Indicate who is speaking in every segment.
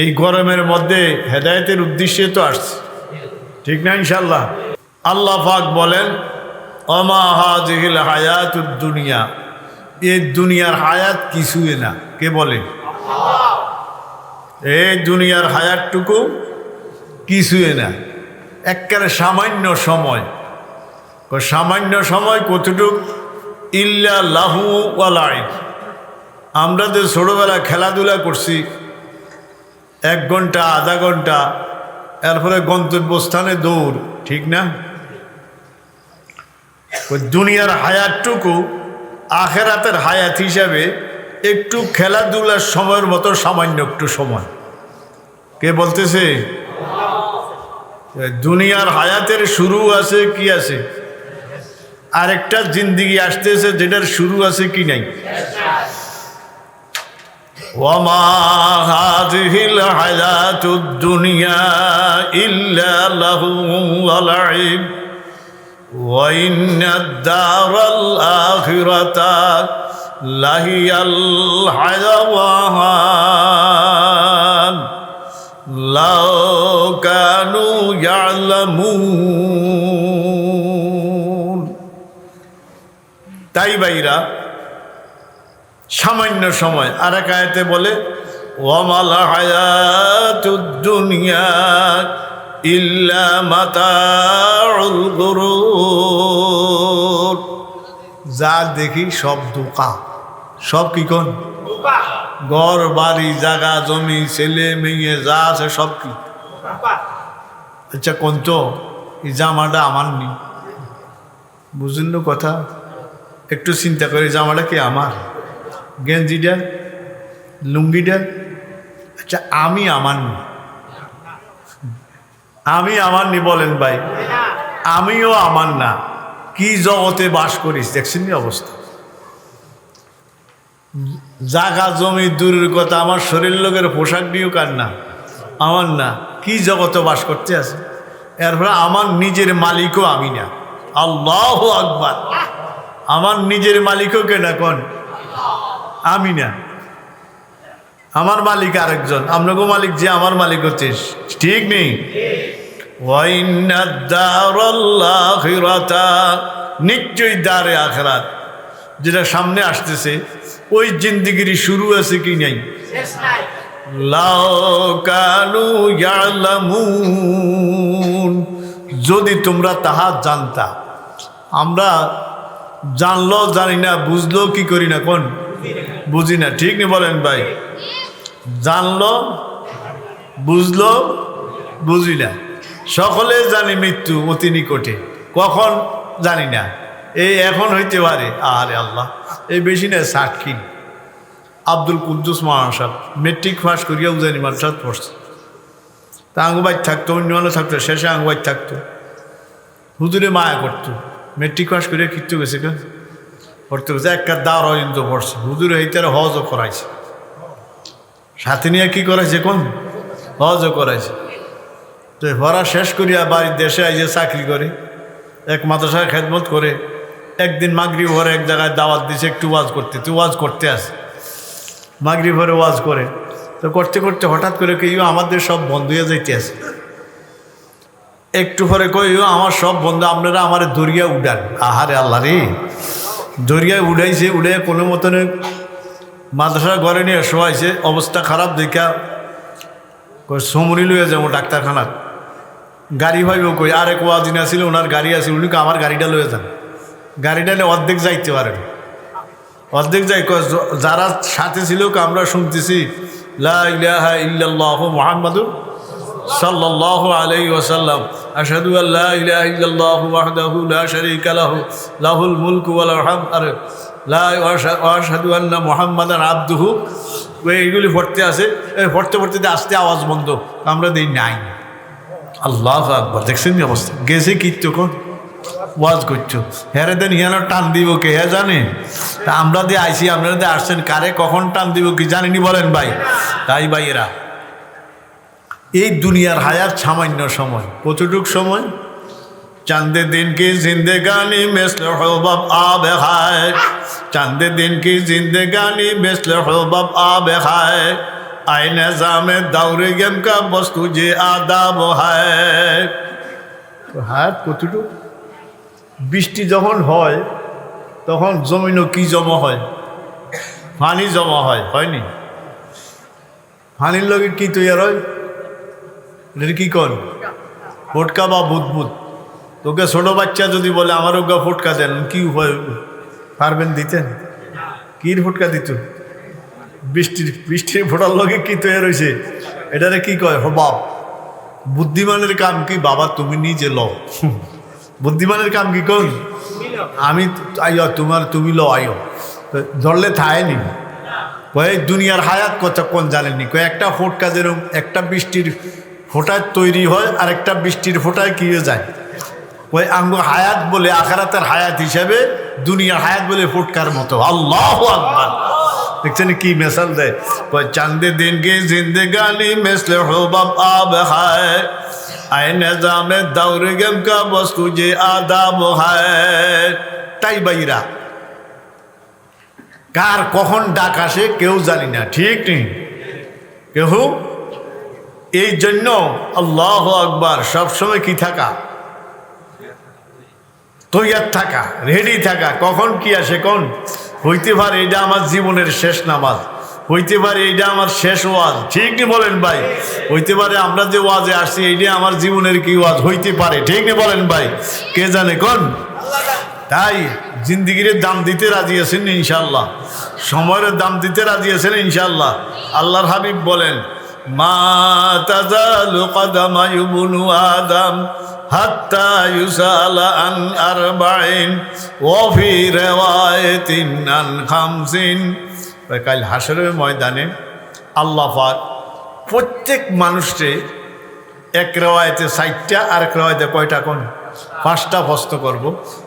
Speaker 1: এই গরমের মধ্যে হেদায়েতের উদ্দেশ্যে তো আসছে। ঠিক না ইনশাল্লাহ আল্লাহ পাক বলেন, অমা হায়াত দুনিয়া। এই দুনিয়ার হায়াত কিছুই না। কে বলে? এই দুনিয়ার হায়াতটুকু কিছুই না। একেবারে সামান্য সময়। সামান্য সময় কতটুক? ইল্লা লাহু ওয়ালাই আমরা যে ছোটোবেলা খেলাধুলা করছি এক ঘণ্টা, আধা ঘণ্টা, এরপরে গন্তব্যস্থানে দৌড়, ঠিক না? দুনিয়ার হায়াতটুকু আখেরাতের হায়াত হিসাবে একটু খেলাধুলার সময়ের মতো সামান্য একটু সময়। কে বলতেছে? দুনিয়ার হায়াতের শুরু আছে কি আছে? আরেকটা জিন্দিগি আসতেছে যেটার শুরু আছে কি নাই? وما هذه الحياة الدنيا إلا لهو ولعب وإن الدار الآخرة لهي الحيوان لو كانوا يعلمون তাই বাইরা সামান্য সময় আর এক আয়তে বলে দুনিয়া ইল্লা মাতাউল গুরুর। যা দেখি সব দোকা সব কি কোন? ঘর বাড়ি জাগা জমি ছেলে মেয়ে যা আছে সব কি? আচ্ছা কোন তো? এই জামাটা আমার নি বুঝলেন কথা? একটু চিন্তা করে জামাটা কি আমার? গেঞ্জিটা লুঙ্গিটা আচ্ছা আমি আমার নি। আমি আমার নি বলেন ভাই। আমিও আমার না। কি জগতে বাস করিস? দেখছেন অবস্থা? জাগা জমি দূরের কথা, আমার শরীর লোকের পোশাক দিয়েও কার না? আমার না। কি জগতে বাস করতে আছে? এরপরে আমার নিজের মালিকও আমি না। আল্লাহ আকবার। আমার নিজের মালিকও কেনা কোন? আমি না। আমার মালিক আরেকজন। আপনাকে মালিক যে আমার মালিক হচ্ছে। ঠিক নেই? নিশ্চয়ই দারে আখরাত। যেটা সামনে আসতেছে, ওই জিন্দিগির শুরু আছে কি নাই? যদি তোমরা তাহা জানতা। আমরা জানলো জানি না বুঝলো কি করি না কোন? বুঝি না, ঠিক নি বলেন ভাই? জানলো, বুঝলো, বুঝি না। সকলে জানি মৃত্যু অতি নিকটে। কখন? জানি না। এই এখন হইতে পারে। আরে আল্লাহ, এই বেশি না সাক্ষী আব্দুল কুদ্দুস মহাসাব মেট্রিক পাস করিয়া উজানি মাদ্রাসাত পড়ছে। তা আঙ্গুবাই থাকতো অন্য মানুষ থাকতো, শেষে আঙ্গুবাই থাকতো। হুজুরে মায়া করতো। মেট্রিক পাস করিয়া কিচ্ছু গেছে কেন? পড়তে গেছে একটা দাওয়ার অজন্ত পড়ছে হুজুরে এইটার হজও করাইছে। সাথে নিয়ে কি করাইছে কোন? হজও করাইছে। তো পড়া শেষ করিয়া বাড়ির দেশে আইসে চাকরি করে, এক মাদ্রাসায় খেদমত করে, একদিন মাগরি ভরে এক জায়গায় দাওয়াত দিছে, একটু ওয়াজ করতে তুই ওয়াজ করতে আস। মাগরি ভরে ওয়াজ করে। তো করতে করতে হঠাৎ করে কেউ আমাদের সব বন্ধ যাইতে আছে। একটু পরে কইও আমার সব বন্ধু, আপনারা আমার দরিয়া উডান আহারে আল্লাহ রে। দরিয়ায় উড়াইছে উড়ে কোনো মতনে মাদ্রাসা ঘরে নিয়ে শোয়াইছে, অবস্থা খারাপ দেখা সমরি লইয়া যাব ডাক্তারখানার গাড়ি ভাইব কই আরেক ওয়াজিন আসছিল ওনার গাড়ি আছে উনি আমার গাড়িটা লয়ে যান। গাড়িটা নিয়ে অর্ধেক যাইতে পারেন অর্ধেক যাই যারা সাথে ছিল আমরা শুনতেছি, লা ইলাহা ইল্লাল্লাহ মুহাম্মাদুর সাল্লাল্লাহু আলাইহি ওয়াসাল্লাম। আশহাদু আল লা ইলাহা ইল্লাল্লাহ ওয়াহদাহু লা শারীকা লাহু, লাহুল মুলকু ওয়া লাহুল হামদ, আর লা আশহাদু আন্না মুহাম্মাদান আবদুহু। এইগুলি পড়তে এই পড়তে পড়তে আস্তে আওয়াজ বন্ধ, আমরা দেই নাই। আল্লাহ আকবর, দেখছেন অবস্থা? গেছে কি তখন ওয়াজ করছ। হ্যারে দেন হিয়ানো টান দিব কে? হ্যাঁ জানে? তা আমরা দিয়ে আইসি আপনারা দিয়ে আসছেন কারে? কখন টান দিব কি জানিনি বলেন ভাই? তাই ভাই এরা। এই দুনিয়ার হায়াত সামান্য সময়। কতটুক সময়? চান্দে দিন কি জিন্দেগানি মেসলে হবাব আবে হায়। চান্দে দিন কি জিন্দেগানি মেসলে হবাব আবে হায়। আইনে জামে দাউরে গেম কা বস্তু যে আদাব হায়। হায়াত কতটুক? বৃষ্টি যখন হয়, তখন জমিনও কি জমা হয়? পানি জমা হয়, হয়নি? পানির লগে কি তৈরি হয়? এটা কি কর। ফোটকা বা বুদবুদ। তোকে ছোটো বাচ্চা যদি বলে আমার ওগা ফুটকা দেন, কি উপায়? পারবেন দিতেন? কির ফুটকা দিত? বৃষ্টির বৃষ্টির ফোটার লগে কি তৈরি রয়েছে এটারে কি কয়? হবাব বুদ্ধিমানের কাম কি? বাবা, তুমি নিজে লও। বুদ্ধিমানের কাম কি কোন আমি আইয়, তোমার তুমি লো আইয়। ধরলে থায়নি কয়ে দুনিয়ার হায়াত কথা কোন জানেননি? কয়ে, একটা ফোটকা যেরকম, একটা বৃষ্টির ফোটায় তৈরি হয় আর একটা বৃষ্টির ফোটায় কি হয়ে যায়। ওই আঙ্গ হায়াত বলে, আখারাতের হায়াত হিসাবে দুনিয়ার হায়াত বলে ফুটকার মতো। আল্লাহ আকবার। দেখছেন কি মেসাল দেয়? কয় চান্দে দিন কে জিন্দেগানি মেসলে হবাব আব হায় আয় নিজামে দৌড় গেম কা বস্তু যে আদাব হায়। তাই বাইরা, কার কখন ডাক আসে কেউ জানি না, ঠিক নেই। কেহ এই জন্য আল্লাহ আকবার সবসময় কি থাকা? তৈয়ার থাকা রেডি থাকা। কখন কি আসে কোন? হইতে পারে এটা আমার জীবনের শেষ নামাজ, হইতে পারে এটা আমার শেষ ওয়াজ। ঠিক নি বলেন ভাই? হইতে পারে আমরা যে ওয়াজে আসছি, এইটা আমার জীবনের কি ওয়াজ? হইতে পারে। ঠিক নি বলেন ভাই? কে জানে কোন? তাই জিন্দিগির দাম দিতে রাজি আছেন ইনশাল্লাহ সময়ের দাম দিতে রাজি আছেন ইনশাল্লাহ আল্লাহর হাবিব বলেন কাল হাসরের ময়দানে আল্লাহ প্রত্যেক মানুষকে এক রেওয়ায়তে ষাটটা আর এক রেওয়ায়তে কয়টা কোন? পাঁচটা প্রশ্ন করব।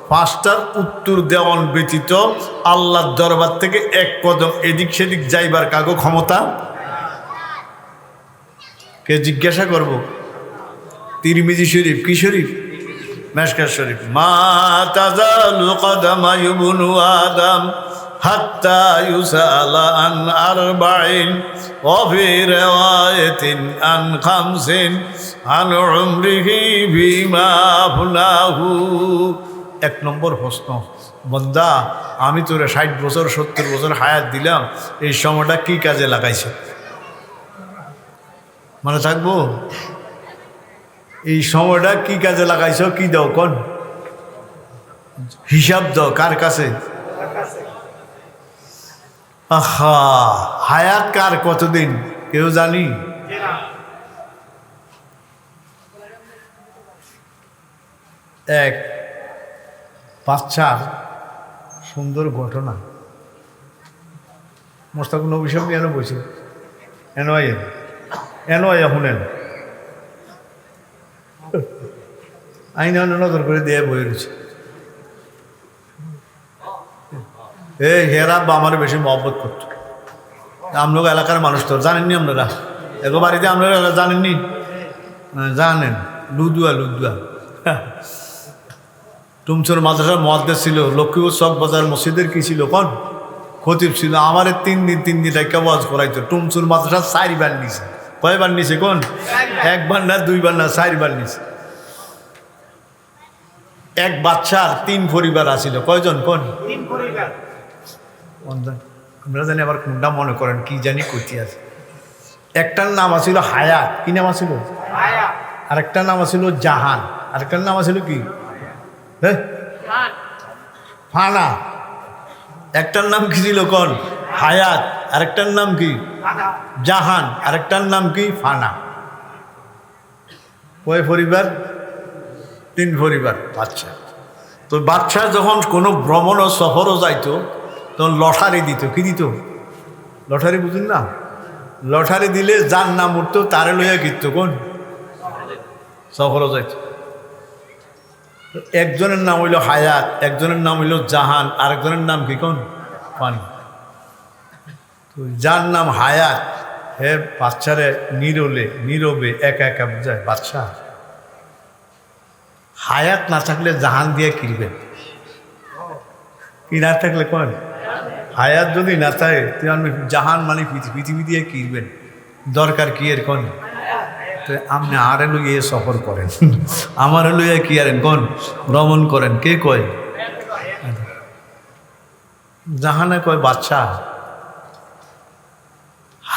Speaker 1: পাঁচটার উত্তর দেওয়ান ব্যতীত আল্লাহর দরবার থেকে এক কদম এদিক সেদিক যাইবার কাগো ক্ষমতা কে জিজ্ঞাসা করব তিরমিজি শরীফ কি শরীফ মেশকার শরীফ মা তাজালু কদামা ইবনু আদম হাত্তা ইউসালা আন আরবাইন وفي رواية عن خمس عن عمره بما أفناه এক নম্বর প্রশ্ন বন্দা আমি তোরে ষাট বছর সত্তর বছর হায়াত দিলাম এই সময়টা কি কাজে লাগাইছে মানে থাকব? এই সময়টা কি কাজে লাগাইছ? কি দাও কোন? হিসাব দাও, কার কাছে? আহা, হায়াত কার কতদিন? কেউ জানি? এক বাচ্চার সুন্দর ঘটনা। মোস্তাক নবী সঙ্গে এনে বসে এন আইন এন আইয়া শুনেন আইন নজর করে দিয়ে বই রয়েছে। এই হেরা বা আমার বেশি মহব্বত করতো। আমলোক এলাকার মানুষ তো, জানেননি আপনারা? এগো বাড়িতে আপনারা জানেননি? জানেন। লুদুয়া লুদুয়া। টুমচুর মাদ্রাসার মহাদ্দেশ ছিল, লক্ষ্মীপুর চক বাজার মসজিদের কি ছিল কোন? খতিব ছিল। আমার তিন দিন তিন দিন একটা ওয়াজ করাইতো। টুমচুর মাদ্রাসা চারবার নিছে। কয়বার নিছে কোন? একবার না দুইবার না চারবার নিছে। এক বাচ্চার তিন পরিবার আছিল। কয়জন কোন? আমরা জানি আবার কোনটা মনে করেন কি জানি কইতে আছে। একটার নাম আছিল হায়াত। কি নাম আছিল? আরেকটার নাম আছিল জাহান। আরেকটার নাম আছিল কি? হ্যাঁ ফানা। একটার নাম কি ছিল কোন? হায়াত। আরেকটার নাম কি? জাহান। আরেকটার নাম কি? ফানা। কয় পরিবার? তিন পরিবার। বাচ্চা। তো বাচ্চা যখন কোনো ভ্রমণ ও সফরও যাইতো, তখন লটারি দিত। কি দিত? লটারি বুঝুন না? লটারি দিলে যার নাম উঠতো, তারে লইয়া কিনত কোন? সফরও যাইত। একজনের নাম হইল হায়াত, একজনের নাম হইল জাহান, আরেকজনের নাম কি কোন? পানি যার নাম হায়াত, হে বাচ্চারে নিরলে, নীরবে, একা একা বুঝায়, বাচ্চা। হায়াত না থাকলে জাহান দিয়ে কিনবেন কি না থাকলে কোন? হায়াত যদি না থাকে জাহান মানে পৃথিবী দিয়ে কিনবেন দরকার কি এর কোন? আপনি আরে লইয়ে সফর করেন। আমার লইয়া কি আরেন কোন? ভ্রমণ করেন। কে কয়? জাহানে কয় বাচ্চা।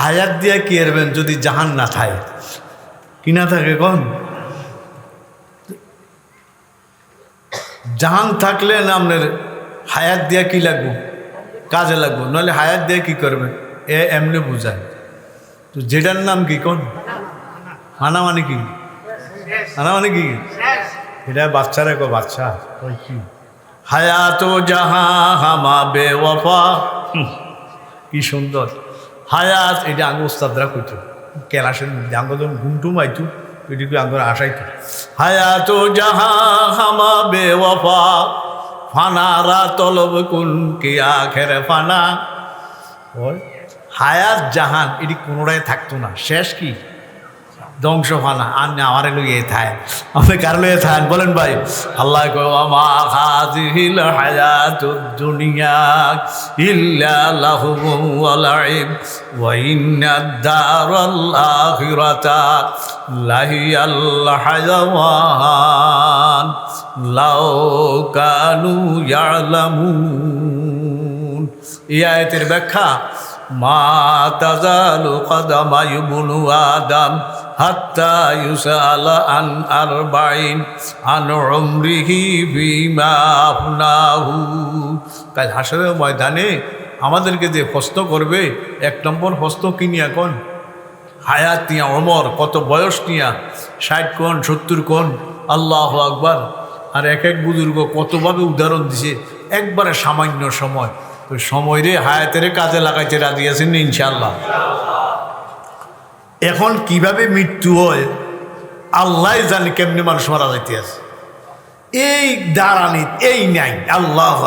Speaker 1: হায়াত দিয়া কি এরবেন যদি জাহান না থাকে? কি না থাকে কোন? জাহান থাকলে না আপনার হায়াত দিয়া কি লাগবো? কাজে লাগবো। নাহলে হায়াত দিয়ে কি করবেন? এ এমনি বুঝায়। তো যেটার নাম কি কোন? হানা মানে কি? হানা মানে কি? এটা বাচ্চারা কো বাচ্চা। হায়াত জাহা হামা বে ওয়াফা কি সুন্দর। হায়াত, এটা আঙ্গ উস্তাদরা কইতো। কেলাসের মধ্যে আঙ্গ যখন ঘুমটুম আইতু এটিকে আঙ্গর আসাইতো হায়াত জাহা হামা বে ফানা রা তলব কুন কে আখের ফানা। হায়াত জাহান, এটি কোনোটাই থাকতো না। শেষ কি? ধ্বংস ফানা আর না, আমার লইয়ে থায়। আপনি কার লইয়ে থাকেন বলেন ভাই। আল্লাহ ব্যাখ্যা, মা তাজালু কদমায়ু ইবনু আদম হাত্তা আন আন উমরিহি বিমা আফনাহু। কাল হাসরের ময়দানে আমাদেরকে যে প্রশ্ন করবে, এক নম্বর নিয়ে কোন? হায়াত নিয়া অমর কত বয়স নিয়া? ষাট কোন সত্তর কোন আল্লাহ আকবার। আর এক এক বুজুর্গ কতভাবে উদাহরণ দিছে? একবারে সামান্য সময়। তো সময় রে হায়াতের কাজে লাগাইতে রাজি আছেন ইনশাল্লাহ এখন কীভাবে মৃত্যু হয়? আল্লাহ জানে কেমনি মানুষ মারা যাইতে আছে। এই দাঁড়ানি, এই নাই, আল্লাহ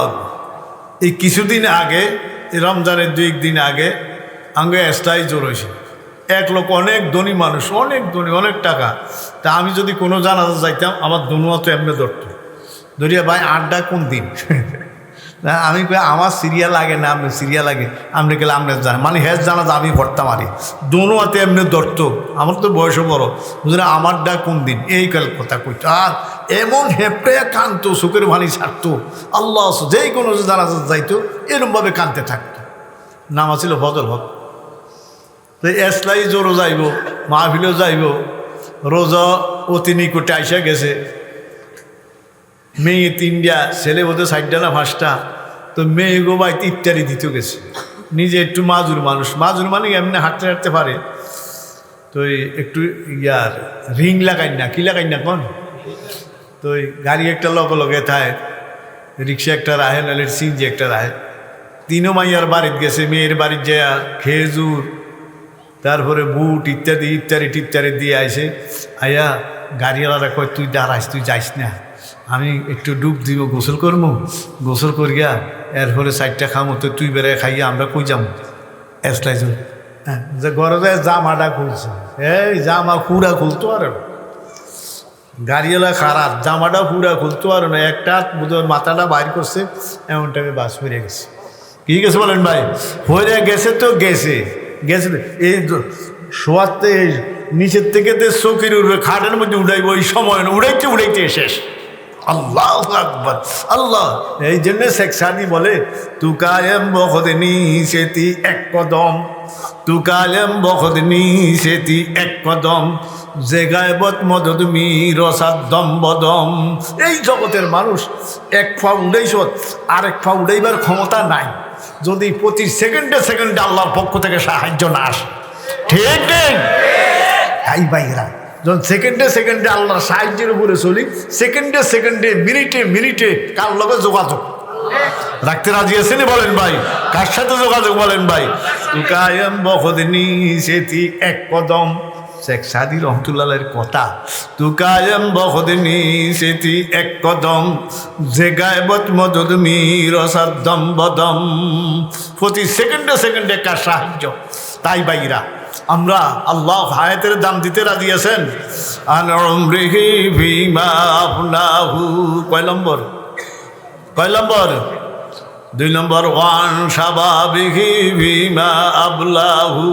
Speaker 1: এই কিছুদিন আগে রমজানের দুই দিন আগে আঙ্গে এসটাই জোর হয়েছে। এক লোক অনেক ধনী মানুষ, অনেক ধনী, অনেক টাকা। তা আমি যদি কোনো জানাজা যাইতাম, আমার দুনুয়া তো এমনি ধরতো। ধরিয়া ভাই, আড্ডা কোন দিন? আমি কই, আমার সিরিয়াল লাগে না আপনি সিরিয়াল লাগে। আপনি গেলে আপনি জানেন মানে হেজ জানা আমি ভরতাম আরে। দোনো হাতে এমনি ধরতো, আমার তো বয়সও বড়। বুঝলে আমার ডাক কোন দিন? এই কাল কথা কইতো। আর এমন হেপড়ে কানতো সুখের ভানি ছাড়তো। আল্লাহ যেই কোনো জানা যাইতো, এরমভাবে কানতে থাকতো। নাম আছিল ফজল হক। তো এসলাই জোরও যাইব, মাহফিলেও যাইব। রোজা অতি নিকটে আইসা গেছে। মেয়ে তিনটা ছেলে বোধহয় ষাটটা না পাঁচটা তো মেয়ে গো বাই ইত্যাদি দিতে গেছে। নিজে একটু মাজুর মানুষ। মাজুর মানে এমনি হাঁটতে হাঁটতে পারে। তো একটু ইয়ার রিং লাগাই না। কি লাগাই না কোন? তো গাড়ি একটা লগে লগে থায়। রিক্সা একটা রাহে, নাহলে সিনজি একটা রাহে। তিনও মাইয়ার বাড়িতে গেছে। মেয়ের বাড়ির যায় খেজুর, তারপরে বুট ইত্যাদি ইত্যাদি ইত্যাদি দিয়ে আইসে আয়া গাড়িওয়ালারা কয়, তুই দাঁড়াইস, তুই যাইস না। আমি একটু ডুব দিব, গোসল করব গোসল করিয়া এরপরে চারটা খামো, তো তুই বেড়ে খাইয়া আমরা কই যাব এসলাই হ্যাঁ যে ঘরে যায় জামাটা খুলছে। এই জামা পুরা খুলতো আর। গাড়িওয়ালা খারাপ, জামাটা পুরা খুলতো আর না। একটা মাথাটা বাইর করছে, এমন টাইমে বাস ফিরে গেছে। কি গেছে বলেন ভাই? হয়ে গেছে তো গেছে। গেছে এই শোয়াতে নিচের থেকে তো চৌকির উঠবে খাটের মধ্যে উঠাইব ওই সময় না, উড়াইতে উড়াইতে শেষ। আল্লাহ আকবর, আল্লাহ। এই জন্য শেখ সাদি বলে তু কায়েম বখদনি সেতি এক কদম তু কালেম বখদনি সেতি এক কদম, যে গায়বত মদত মি রসাদ বদম। এই জগতের মানুষ এক পা উড়াইছ আরেক পা উড়াইবার ক্ষমতা নাই। যদি প্রতি সেকেন্ডে সেকেন্ডে আল্লাহর পক্ষ থেকে সাহায্য না আসে। ঠিক নেই? তাই বাইরা যখন সেকেন্ডে সেকেন্ডে আল্লাহর সাহায্যের উপরে চলি সেকেন্ডে সেকেন্ডে মিনিটে মিনিটে কার লগে যোগাযোগ? রাখতে রাজি আছেন বলেন ভাই? কার সাথে যোগাযোগ বলেন ভাই? কায়েম বখদিনী সেটি এক কদম। শেখ সাদি রহমতুল্লাহের কথা। তু কায়েম বখদিনী সেটি এক কদম। যে গায়বত মদত মির অসাদ্দম বদম। প্রতি সেকেন্ডে সেকেন্ডে কার সাহায্য? তাই বাইরা আমরা আল্লাহ হায়াতের দাম দিতে রাজি আছেন। কয় নম্বর? কয় নম্বর? দুই নম্বর, ওয়ান স্বাভাবিহি ভীমা আবলাহু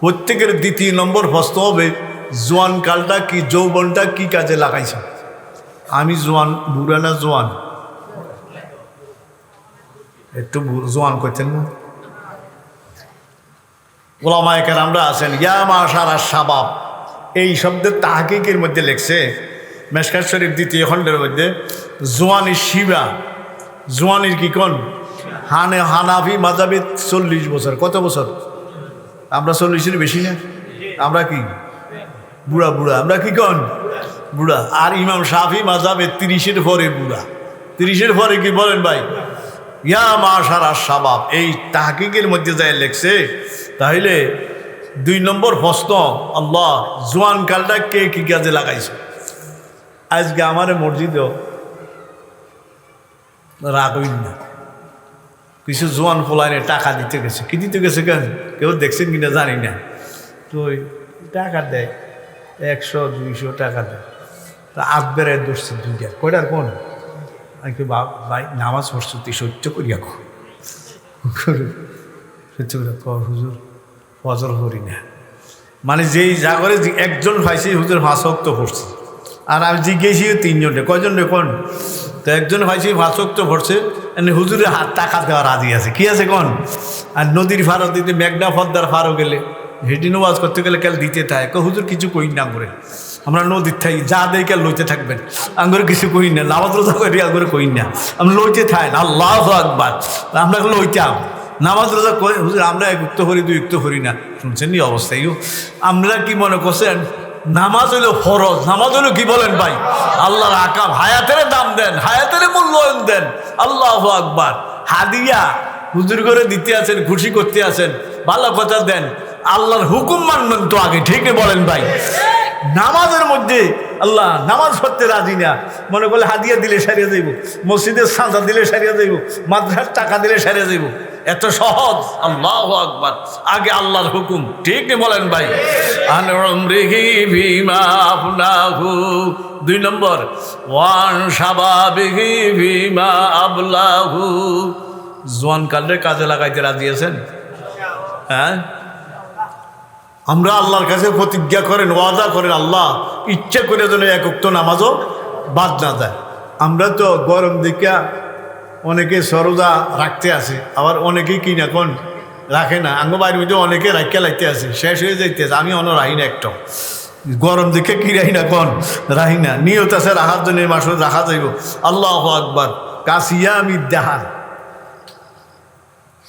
Speaker 1: প্রত্যেকের দ্বিতীয় নম্বর প্রশ্ন হবে, জোয়ান কালটা কি, যৌবনটা কি কাজে লাগাইছে? আমি জোয়ান, বুড়া না জোয়ান? একটু জোয়ান করছেন না। ওলামায়কের আমরা আছেন, ইয়া মা সারা সাবাব এই শব্দের তাহাকিকের মধ্যে লেখছে মেশকার শরীফ দ্বিতীয় খণ্ডের মধ্যে জোয়ানি শিবা। জোয়ানির কি কোন? হানে হানাফি মাজাবি চল্লিশ বছর। কত বছর? আমরা চল্লিশের বেশি না? আমরা কি? বুড়া বুড়া। আমরা কি কন? বুড়া। আর ইমাম সাফি মাজাবে তিরিশের পরে বুড়া। তিরিশের পরে কি বলেন ভাই? ইয়া মা সারা সাবাব এই তাহকিকের মধ্যে যায় লেখছে তাহলে দুই নম্বর প্রশ্ন, আল্লাহ জোয়ান কালটা কে কি কাজে লাগাইছে? আজকে আমার মসজিদেও রাগইন না। কিছু জোয়ান ফোলাইনে টাকা দিতে গেছে। কি দিতে গেছে কেন? কেউ দেখছেন কিনা জানি না। তো টাকা দেয়, একশো, দুইশো টাকা দেয়। তা আগ বেড়ায় দোষছে দুইটা। কয়টার কোন? আমি ভাই, নামাজ পড়ছো তুই সত্য করিয়া কো সত্য করে হুজুর ফজর করি না? মানে যেই যা করে একজন ভাইছি হুজুর ভাষক্ত পড়ছে আর আমি জিজ্ঞেসি তিনজনে কয়জন রে কোন? তো একজন ভাইছি ভাষক্ত পড়ছে এনে হুজুরে হাত টাকা দেওয়া রাজি আছে। কি আছে কোন? আর নদীর ফারো দিতে মেঘনা ফদ্দার ফারো গেলে হেঁটে নওয়াজ করতে গেলে কাল দিতে থাকে ক হুজুর কিছু কই না করে আমরা নদীর থাকি যা দেয় কাল লইতে থাকবেন। আঙ্গুরে কিছু কই না রোজা করি আঙ্গুরে কই না। আমরা লইতে থাকেন আল্লাহ আকবার। আমরা লইতাম। নামাজ রোজা করে হুজুর, আমরা এক উক্ত করি দুই উক্ত করি না। শুনছেন নি অবস্থায় আমরা কি মনে করছেন, নামাজ হলো ফরজ, নামাজ হলো কি বলেন ভাই? আল্লাহর আকাম, হায়াতের দাম দেন, হায়াতের মূল্যায়ন দেন। আল্লাহ আকবার। হাদিয়া, হুজুর করে দিতে আছেন, খুশি করতে আছেন, ভালো কথা দেন। আল্লাহর হুকুম মানবেন তো আগে ঠিকই বলেন ভাই। নামাজের মধ্যে আল্লাহ নামাজ পড়তে রাজি না। মনে করলে হাদিয়া দিলে সারিয়ে যাইব, মসজিদের সাঁজা দিলে সারিয়ে যাইব, মাদ্রাসার টাকা দিলে সারিয়ে যাইব। এত সহজ। আল্লাহ আকবার। আগে আল্লাহর হুকুম। ঠিক বলেন ভাই? দুই নম্বর, ওয়ান সাবাবিহি ভীমা আবলাহু। জোয়ান কালের কাজে লাগাইতে রাজি আছেন? হ্যাঁ? আমরা আল্লাহর কাছে প্রতিজ্ঞা করেন, ওয়াদা করেন, আল্লাহ ইচ্ছা করে যেন এক উক্ত নামাজও বাদ না দেয়। আমরা তো গরম দিকা অনেকে সরোজা রাখতে আসে, আবার অনেকেই কি না কোন রাখে না। আঙ্গ বাড়ির মধ্যে অনেকে রাখিয়া লাগতে আসে, শেষ হয়ে যাইতে আমি অন্য রাহি না একটা। গরম দিকে কি রাহি না কোন, রাহি না। নিয়ত আছে রাখার জন্য মাসে রাখা যাইব। আল্লাহ আকবার। কাশিয়া আমি দেহান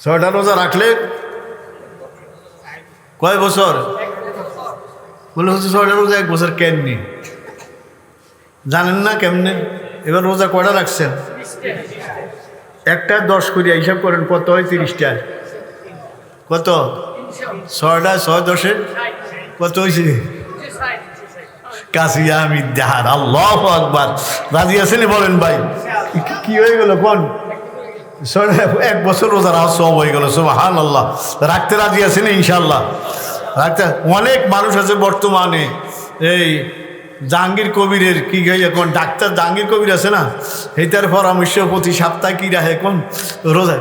Speaker 1: ছয়টা রোজা রাখলে কয় বছর? বলে হচ্ছে ছয়টা রোজা, এক বছর কেননি জানেন না কেমনে? এবার রোজা কয়টা রাখছেন? একটা দশ করিয়া হিসাব করেন, কত হয়? তিরিশটা। কত? ছয়টা, ছয় দশে? কত হয়েছে কাশিয়া আমি দেহার, আল্লাহ আকবার। রাজি আছেনি বলেন ভাই। কি- হয়ে গেল, কোন? এক বছর রোজা রাখা সব হয়ে গেল সব হান আল্লাহ রাখতে রাজি আছেন ইনশাল্লাহ রাখতে অনেক মানুষ আছে বর্তমানে, এই জাহাঙ্গীর কবিরের, কি এখন ডাক্তার জাহাঙ্গীর কবির আছে না? সেইটার পরামর্শ প্রতি সপ্তাহে কি রাখে এখন? রোজা,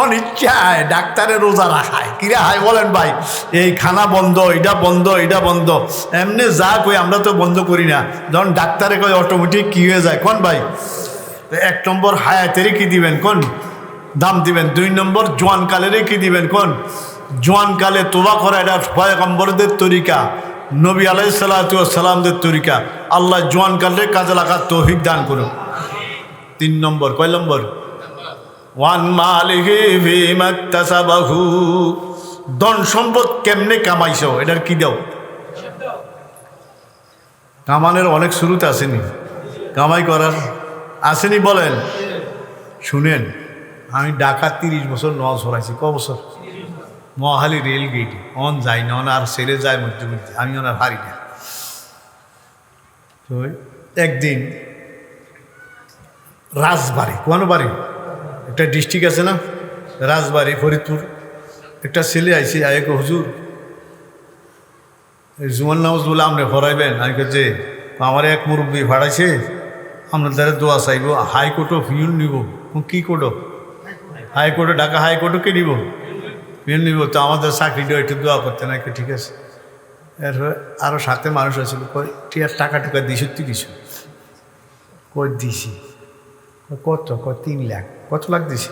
Speaker 1: অনিচ্ছায় ডাক্তারের রোজা রাখায়। কি রাখায় বলেন ভাই? এই খানা বন্ধ, এটা বন্ধ এটা বন্ধ। এমনি যা কই, আমরা তো বন্ধ করি না। যখন ডাক্তারে কই অটোমেটিক কি হয়ে যায়? কোন ভাই? তো এক নম্বর হায়াতেরই কি দিবেন কোন? দাম দিবেন। দুই নম্বর জোয়ান কালেরই কি দিবেন কোন? জোয়ান কালে তোবা করা এটা পয়গম্বরদের তরিকা, নবী আলাই সালাতামদের তরিকা। আল্লাহ জোয়ান কালে কাজে লাগার তৌহিক দান করুন তিন নম্বর, কয় নম্বর? ওয়ান ভিমাক্তাসাবাহু ধন সম্পদ কেমনে কামাইছ? এটার কি দাও? কামানের অনেক শুরুতে আসেনি কামাই করার আসেনি বলেন। শুনেন, আমি ঢাকা তিরিশ বছর নজ হরাইছি ক বছর? Mohali rail gate. অন যাই না, অন আর সেরে যায় মধ্যে মধ্যে। আমি ওনার হারি না। তো একদিন রাজবাড়ি কোন বাড়ি একটা ডিস্ট্রিক্ট আছে না? রাজবাড়ি, ফরিদপুর। একটা ছেলে আইসি আয়েক হুজুর জুমান নামাজ বলে আপনি ভরাইবেন আমি যে আমার এক মুরব্বী ভাড়াইছে আপনার দ্বারা দোয়া চাইব। হাইকোর্টও ফিউন নিব। কী কোর্টও হাইকোর্টে ঢাকা হাইকোর্টও কে নিব? এমনি বলতো আমাদের চাকরিটা একটু দোয়া করতে নাকি ঠিক আছে? এরপরে আরও সাথে মানুষ হয়েছিল। কই ঠিক আছে টাকা টুকা দিস তুই কিছু কই দিছি কই, কত? কই তিন লাখ। কত লাখ দিছি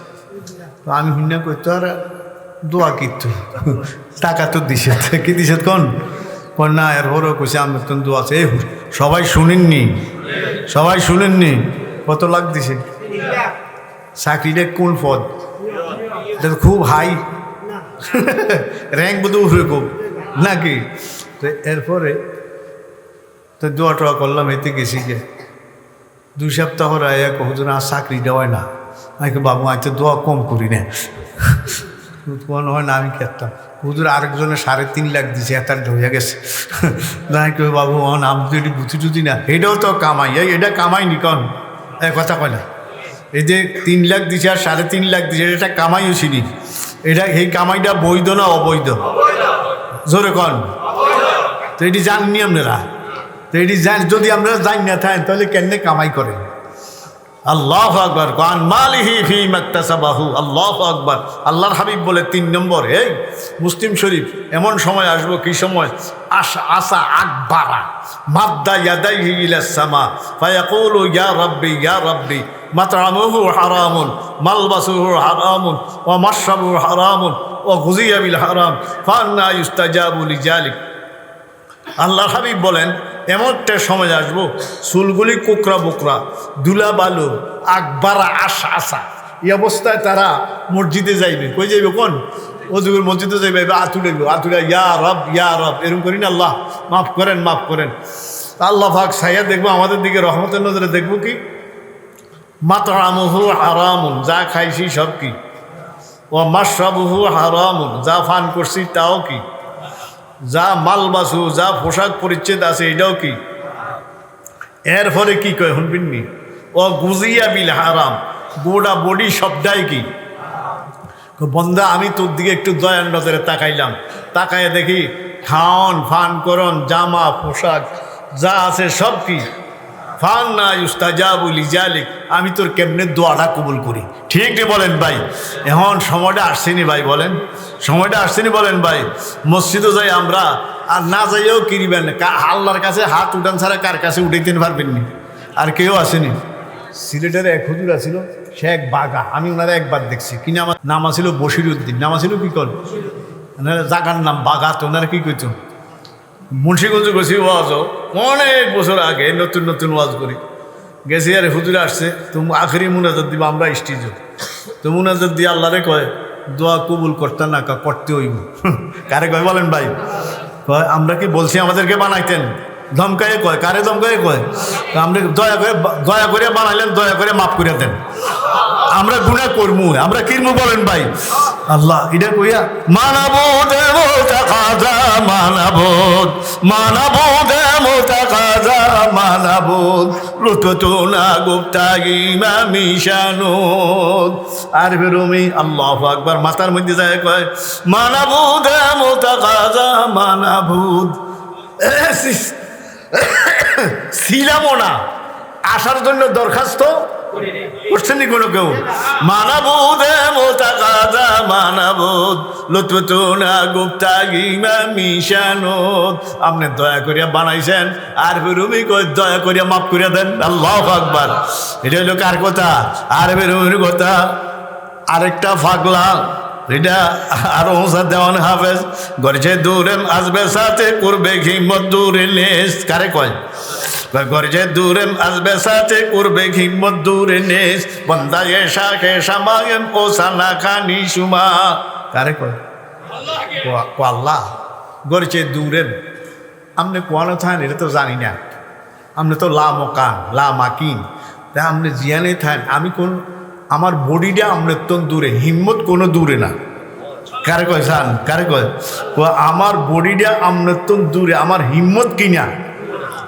Speaker 1: তো আমি হিন্না করতো আর দোয়া কিন্তু টাকা তো দিছে কি দিছে কোন? না এরপরও কইছে আমি তো দোয়া আছে সবাই শুনেননি। সবাই শুনেননি, কত লাখ দিছে? চাকরিটা কোন পদ? এটা তো খুব হাই র্যাঙ্ক বোধ উঠবে খুব। নাকি? তো এরপরে তো দোয়া টোয়া করলাম, এতে গেছি গে দুই সপ্তাহ রায় হুজুর আর চাকরি দেওয়ায় না। আমি বাবু, আমি তো দোয়া কম করি না। কোন হয় না, আমি খেতাম হুজুর আরেকজনে সাড়ে তিন লাখ দিছে এতার হয়ে গেছে। না কেউ বাবু, অন আমি তো এটি বুঝি টুঝি না এটাও তো কামাই, এই এটা কামাই নি কন? এ কথা কয় না। এই যে তিন লাখ দিছে আর সাড়ে তিন লাখ দিছে, এটা কামাই হয়েছিনি এটা এই কামাইটা বৈধ না অবৈধ? জোরে কন। তো এটি জাননি আপনারা? তো এটি যদি আপনারা জান না থাকেন, তাহলে কেন কামাই করেন? আল্লাহ আকবর। কান মালিহি ফি মাক্তাসাবাহু। আল্লাহ আকবর। আল্লাহর হাবিব বলে তিন নম্বর, এই মুসলিম শরীফ এমন সময় আসব কি সময়? আশা আশা আকবারা। মাদ্দা ইয়াদাইহি ইলা সামা। ফায়াকুলু ইয়া রাব্বি ইয়া রাব্বি। মাতআমুহু হারামুন, মালবাসুহু হারামুন, ওয়া মাশরাবুহু হারামুন, ওয়া গুযিয়া বিল হারাম। ফান্না ইউস্তাজাবু লিজালিক। আল্লাহ হাবিব বলেন এমন একটা সময় আসব, চুলগুলি কোকরা বোকরা দুলা বালু আকবারা আশা আশা এই অবস্থায় তারা মসজিদে যাইবে। কই যাইবে কোন? অজুগুর মসজিদে যাইবে আতুলে আতুলে ইয়া রব ইয়া রব। এরকম করি না আল্লাহ। মাফ করেন মাফ করেন। আল্লাহ ফাক সাইয়া দেখব, আমাদের দিকে রহমতের নজরে দেখব কি? মাতরামুহু হারামুন, যা খাইছি সব কি? ও মাসরাবুহু হারামুন, যা ফান করছি তাও কি? যা মালবাসু, যা পোশাক পরিচ্ছেদ আছে, এটাও কি? এর ফলে কি কয় শুনবিননি ও গুজিয়া বিল হারাম, গোটা বডি সবটাই কি? বন্ধা আমি তোর দিকে একটু দয়ার নজরে তাকাইলাম। তাকাইয়া দেখি, খাওন, ফান করন, জামা, পোশাক, যা আছে সব কি? ফান না ইউস্তাজাবুল ইজালিক আমি তোর কেমনে দোয়াটা কবুল করি? ঠিক বলেন ভাই, এখন সময়টা আসছেনি ভাই, বলেন। সময়টা আসছেনি বলেন ভাই। মসজিদও যাই আমরা, আর না যাইও কিনবেন আল্লাহর কাছে হাত উঠান ছাড়া কার কাছে উঠাইতে পারবেননি আর কেউ আসেনি। সিলেটের এক হুজুর আছিল সে এক বাগা। আমি ওনারা একবার দেখছি। কি নাম নাম আছিল বশির উদ্দিন নাম আছিল কি কল জাগার নাম বাগা তো, ওনারা কি করতো মুন্সিগঞ্জ গেছি ওয়াজ। অনেক বছর আগে নতুন নতুন ওয়াজ করি। গেছি আরে হুজুরে আসছে, তুমি আখরি মুনাজাত দিবা, আমরা স্টেজ। তো মুনাজাত দিয়ে আল্লাহরে কয় দোয়া কবুল করতেন না করতে হইব। কারে কয় বলেন ভাই? আমরা কি বলছি আমাদেরকে বানাইতেন? ধমকায়ে কয়? কারে ধমকায়ে কয়? আমরা দয়া করে দয়া করে বানাইলেন, দয়া করে মাফ করে দেন। আমরা গুণা করমু, আমরা কিরমু বলেন ভাই? আল্লাহ, এটা কইয়া, মানাবো দেব কাজা মানাবো মানাবো দেব কাজা মানাবো। লুতো না গুপ্তা গিমা মিশানো। আর বেরোমি আল্লাহ আকবার, মাথার মধ্যে যায় কয়, মানাবো দেব কাজা মানাবো। ছিলামও না। আসার জন্য দরখাস্ত করছেননি কোনো কেউ? গুপ্তা গিমা আপনি দয়া করিয়া বানাইছেন, আর কই, দয়া করিয়া করিয়া দেন। আল্লাহ এটা কার কথা? আর কথা। আরেকটা ফাগলা। এটা আরও হোসা দেওয়ান হাফেজ। গরছে দূরে আসবে সাথে করবে হিম্মত দূরে নেস। কারে কয়? গরজে দূরে আসবে সাথে করবে হিম্মত দূরে নেস। বন্দা এসা কে সামায়েম ও সানা খানি সুমা। কারে কয়? আল্লাহ গরছে দূরে। আপনি কোয়ানো থান এটা তো জানি না। আপনি তো লা মকান লা মাকিন। তা আপনি জিয়ানে থান আমি কোন আমার বডিটা তো দূরে, হিম্মত কোনো দূরে না। কারে কয় সান কারে কয়? আমার বডিটা তো দূরে, আমার হিম্মত কিনা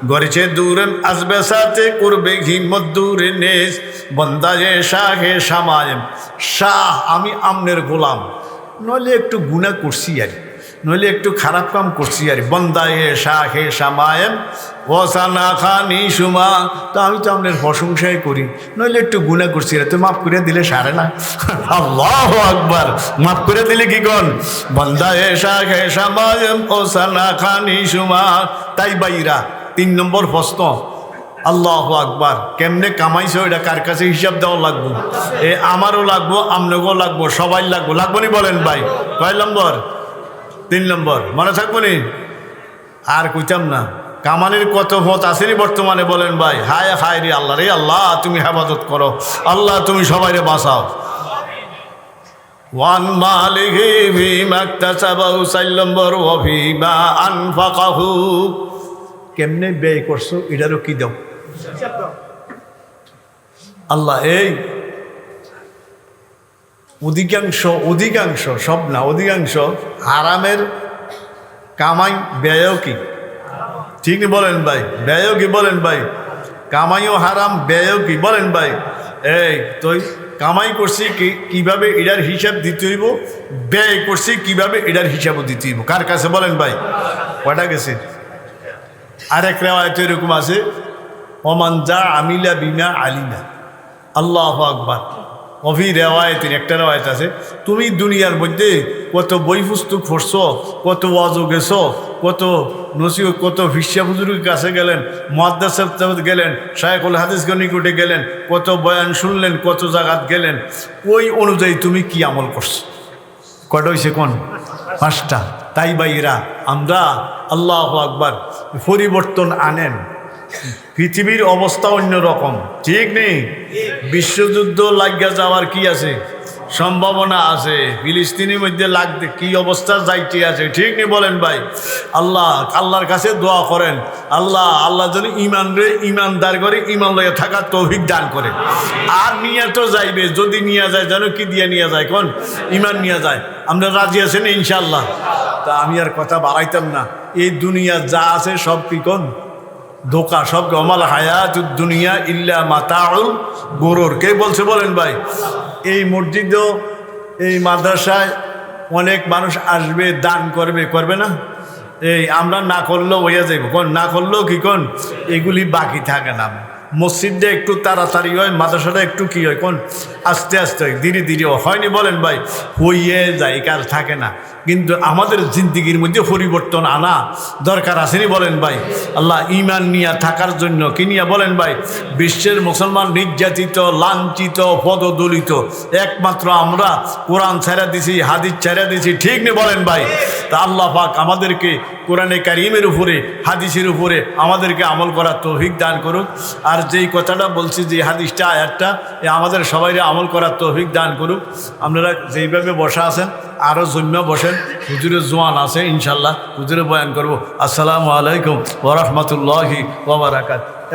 Speaker 1: গরেছে দূরে আসবে সাথে করবে হিম্মত দূরে নেস বন্দা যে শাহ হে সামায়েম, শাহ আমি আমনের গোলাম। নইলে একটু গুণা করছি আর নইলে একটু খারাপ কাম করছি আর বন্দা এ শাহ হে শামায়েম ও সানা খানি সুমা তো আমি তো আপনার প্রশংসাই করি। নইলে একটু গুণা করছি রে তো মাফ করে দিলে সারে না। আল্লাহ আকবার, মাফ করে দিলে কি কন বন্দা এ শাহ হে শামায়েম ও সানা খানি সুমা তাই বাইরা, তিন নম্বর প্রশ্ন। আল্লাহ আকবার, কেমনে কামাইছো এটা কার কাছে হিসাব দেওয়া লাগবো? এ আমারও লাগবো আপনাকেও লাগবো, সবাই লাগবো। লাগবো নি বলেন ভাই। কয় নম্বর? তিন নম্বর, মনে থাকব নি? আর কইতাম না কামানের কত পথ আসেনি বর্তমানে বলেন ভাই? হায় হায় রে আল্লাহ রে, আল্লাহ তুমি হেফাজত করো, আল্লাহ তুমি সবাইরে বাঁচাও। ওয়ান চার নম্বর কেমনে ব্যয় করছ, এটারও কি দাও? আল্লাহ, এই অধিকাংশ অধিকাংশ, সব না, অধিকাংশ আরামের কামাই ব্যয়ও কি? ঠিক বলেন ভাই, ব্যয়ও কি বলেন ভাই? কামাইও হারাম, ব্যয়ও কি বলেন ভাই? এই তুই কামাই করছি কি, কীভাবে এটার হিসাব দিতে হইব? ব্যয় করছি কীভাবে এটার হিসাবও দিতে হইব? কার কাছে বলেন ভাই? কটা গেছে? আরেক রেওয়ায়ত এরকম আছে, ওমান যা আমিলা বিনা আলিনা আল্লাহ আকবার। অভি রেওয়ায়তের একটা রেওয়ায়ত আছে। তুমি দুনিয়ার মধ্যে কত বই পুস্তক পড়ছ কত ওয়াজও গেছ, কত নসিও কত ভিসা বুজুর্গের কাছে গেলেন মহাদ্দাস গেলেন শায়কুল হাদিসগ নিকটে গেলেন, কত বয়ান শুনলেন, কত জায়গাত গেলেন, ওই অনুযায়ী তুমি কি আমল করছ? কটা হয়েছে কোন? পাঁচটা। তাই বাইরা আমরা আল্লাহ আকবার পরিবর্তন আনেন। পৃথিবীর অবস্থা অন্যরকম ঠিক নেই? বিশ্বযুদ্ধ লাগিয়া যাওয়ার কি আছে? সম্ভাবনা আছে। ফিলিস্তিনের মধ্যে লাগতে কি অবস্থা যাইতে আছে? ঠিক নেই বলেন ভাই। আল্লাহ, আল্লাহর কাছে দোয়া করেন। আল্লাহ আল্লাহ যেন ইমান রে ইমানদার করে ইমান লয়ে থাকার তৌফিক দান করে। আর নিয়ে তো যাইবে, যদি নিয়ে যায়, যেন কি দিয়ে নিয়ে যায় কোন? ইমান নিয়ে যায়। আমরা রাজি আছেন ইনশাল্লাহ তা আমি আর কথা বাড়াইতাম না। এই দুনিয়া যা আছে সব কি কোন? ধোকা সব অমাল হায়াত দুনিয়া ইল্লা মাতাউল গরুর। কে বলছে বলেন ভাই? এই মসজিদও, এই মাদ্রাসায় অনেক মানুষ আসবে, দান করবে করবে না? এই আমরা না করলেও হইয়া যাইব। কোন, না করলেও কি কোন? এগুলি বাকি থাকে না। মসজিদটা একটু তাড়াতাড়ি হয়, মাদ্রাসাটা একটু কি হয়, কোন? আস্তে আস্তে হয়, ধীরে ধীরে হয়নি বলেন ভাই, হইয়ে যায় কার থাকে না। কিন্তু আমাদের জিন্দিগির মধ্যে পরিবর্তন আনা দরকার আসেনি বলেন ভাই। আল্লাহ ইমান নিয়া থাকার জন্য কি নিয়া বলেন ভাই? বিশ্বের মুসলমান নির্যাতিত, লাঞ্ছিত, পদদলিত, একমাত্র আমরা কোরআন ছেড়া দিছি, হাদিস ছেড়া দিছি, ঠিক নেই বলেন ভাই? তা আল্লাহ পাক আমাদেরকে কোরআনে কারিমের উপরে, হাদিসের উপরে আমাদেরকে আমল করার তৌফিক দান করুক। আর যেই কথাটা বলছি, যে হাদিসটা, আয়াতটা আমাদের সবাইকে আমল করার তৌফিক দান করুক। আপনারা যেইভাবে বসা আছেন আরও জন্মে বসেন। হুজুরের জোয়ান আছে, ইনশাল্লাহ হুজুরে বয়ান করব। আসসালামু আলাইকুম ওরহমতুল্লাহি ওবরাকাত